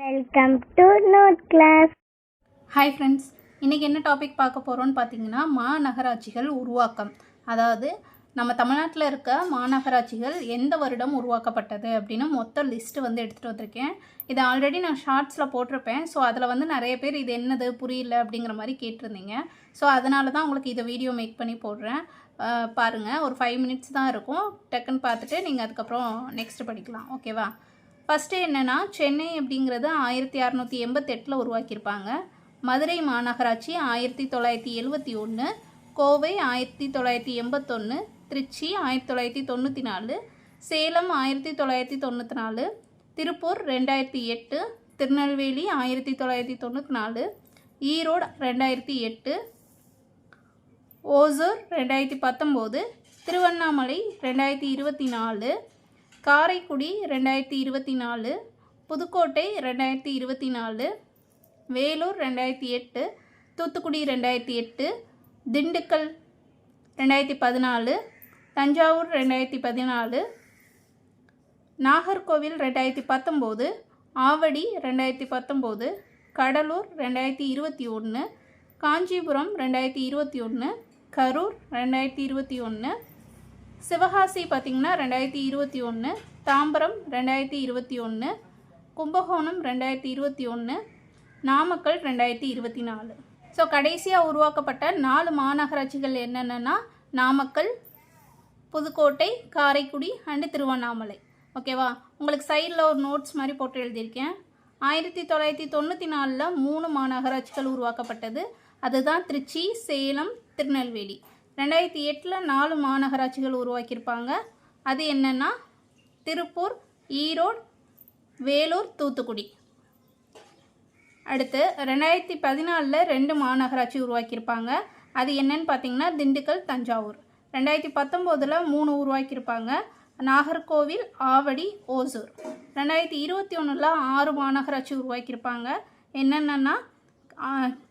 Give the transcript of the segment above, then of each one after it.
Welcome to note class hi friends இன்றைக்கி என்ன topic பார்க்க போகிறோம்னு பார்த்தீங்கன்னா மாநகராட்சிகள் உருவாக்கம். அதாவது நம்ம தமிழ்நாட்டில் இருக்க மாநகராட்சிகள் எந்த வருடம் உருவாக்கப்பட்டது அப்படின்னு மொத்த லிஸ்ட்டு வந்து எடுத்துகிட்டு வந்திருக்கேன். இதை ஆல்ரெடி நான் ஷார்ட்ஸில் போட்டிருப்பேன். ஸோ அதில் வந்து நிறைய பேர் இது என்னது புரியல அப்படிங்கிற மாதிரி கேட்டிருந்தீங்க. ஸோ அதனால தான் உங்களுக்கு இதை வீடியோ மேக் பண்ணி போடுறேன். பாருங்கள் ஒரு ஃபைவ் மினிட்ஸ் தான் இருக்கும். டக்குன்னு பார்த்துட்டு நீங்கள் அதுக்கப்புறம் நெக்ஸ்ட் படிக்கலாம். ஓகேவா ஃபஸ்ட்டு என்னென்னா சென்னை அப்படிங்கிறது ஆயிரத்தி அறநூற்றி எண்பத்தெட்டில் உருவாக்கியிருப்பாங்க. மதுரை மாநகராட்சி ஆயிரத்தி தொள்ளாயிரத்தி எழுவத்தி ஒன்று கோவை ஆயிரத்தி தொள்ளாயிரத்தி எண்பத்தொன்று திருச்சி ஆயிரத்தி தொள்ளாயிரத்தி தொண்ணூற்றி நாலு சேலம் ஆயிரத்தி தொள்ளாயிரத்தி தொண்ணூற்றி நாலு திருப்பூர் ரெண்டாயிரத்தி எட்டு திருநெல்வேலி ஆயிரத்தி தொள்ளாயிரத்தி தொண்ணூற்றி நாலு ஈரோடு ரெண்டாயிரத்தி எட்டு ஓசூர் ரெண்டாயிரத்தி பத்தொம்போது திருவண்ணாமலை ரெண்டாயிரத்தி இருபத்தி நாலு காரைக்குடி ரெண்டாயிரத்தி இருபத்தி நாலு புதுக்கோட்டை ரெண்டாயிரத்தி இருபத்தி நாலு வேலூர் ரெண்டாயிரத்தி எட்டு தூத்துக்குடி ரெண்டாயிரத்தி எட்டு திண்டுக்கல் ரெண்டாயிரத்தி பதினாலு தஞ்சாவூர் ரெண்டாயிரத்தி பதினாலு நாகர்கோவில் ரெண்டாயிரத்தி பத்தொம்போது ஆவடி ரெண்டாயிரத்தி பத்தொம்போது கடலூர் ரெண்டாயிரத்தி இருபத்தி ஒன்று காஞ்சிபுரம் ரெண்டாயிரத்தி இருபத்தி ஒன்று கரூர் ரெண்டாயிரத்தி இருபத்தி ஒன்று சிவகாசி பார்த்திங்கன்னா ரெண்டாயிரத்தி இருபத்தி ஒன்று தாம்பரம் ரெண்டாயிரத்தி இருபத்தி ஒன்று கும்பகோணம் ரெண்டாயிரத்தி இருபத்தி ஒன்று நாமக்கல் ரெண்டாயிரத்தி இருபத்தி நாலு. ஸோ கடைசியாக உருவாக்கப்பட்ட நாலு மாநகராட்சிகள் என்னென்னா நாமக்கல் புதுக்கோட்டை காரைக்குடி அண்டு திருவண்ணாமலை. ஓகேவா உங்களுக்கு சைடில் ஒரு நோட்ஸ் மாதிரி போட்டு எழுதியிருக்கேன். ஆயிரத்தி தொள்ளாயிரத்தி தொண்ணூற்றி நாலில் மூணு மாநகராட்சிகள் உருவாக்கப்பட்டது. அதுதான் திருச்சி சேலம் திருநெல்வேலி. ரெண்டாயிரத்தி எட்டில் நாலு மாநகராட்சிகள் உருவாக்கியிருப்பாங்க. அது என்னென்னா திருப்பூர் ஈரோடு வேலூர் தூத்துக்குடி. அடுத்து ரெண்டாயிரத்தி பதினாலில் ரெண்டு மாநகராட்சி உருவாக்கியிருப்பாங்க. அது என்னன்னு பார்த்தீங்கன்னா திண்டுக்கல் தஞ்சாவூர். ரெண்டாயிரத்தி பத்தொம்போதில் மூணு உருவாக்கியிருப்பாங்க. நாகர்கோவில் ஆவடி ஓசூர். ரெண்டாயிரத்தி இருபத்தி ஒன்றில் ஆறு மாநகராட்சி உருவாக்கியிருப்பாங்க. என்னென்னா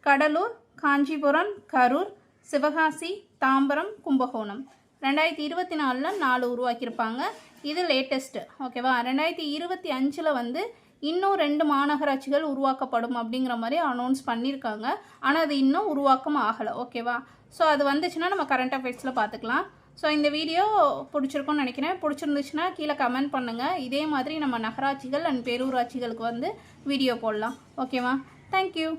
கடலூர் காஞ்சிபுரம் கரூர் சிவகாசி தாம்பரம் கும்பகோணம். ரெண்டாயிரத்தி இருபத்தி நாலில் நாலு உருவாக்கியிருப்பாங்க. இது லேட்டஸ்ட்டு ஓகேவா ரெண்டாயிரத்தி இருபத்தி அஞ்சில் வந்து இன்னும் ரெண்டு மாநகராட்சிகள் உருவாக்கப்படும் அப்படிங்கிற மாதிரி அனௌன்ஸ் பண்ணியிருக்காங்க. ஆனால் அது இன்னும் உருவாக்கம் ஆகலை. ஓகேவா ஸோ அது வந்துச்சுன்னா நம்ம கரண்ட் அஃபேர்ஸில் பார்த்துக்கலாம் ஸோ இந்த வீடியோ பிடிச்சிருக்கும்னு நினைக்கிறேன். பிடிச்சிருந்துச்சுன்னா கீழே கமெண்ட் பண்ணுங்கள் இதே மாதிரி நம்ம நகராட்சிகள் அண்ட் பேரூராட்சிகளுக்கு வந்து வீடியோ போடலாம். ஓகேவா தேங்க்யூ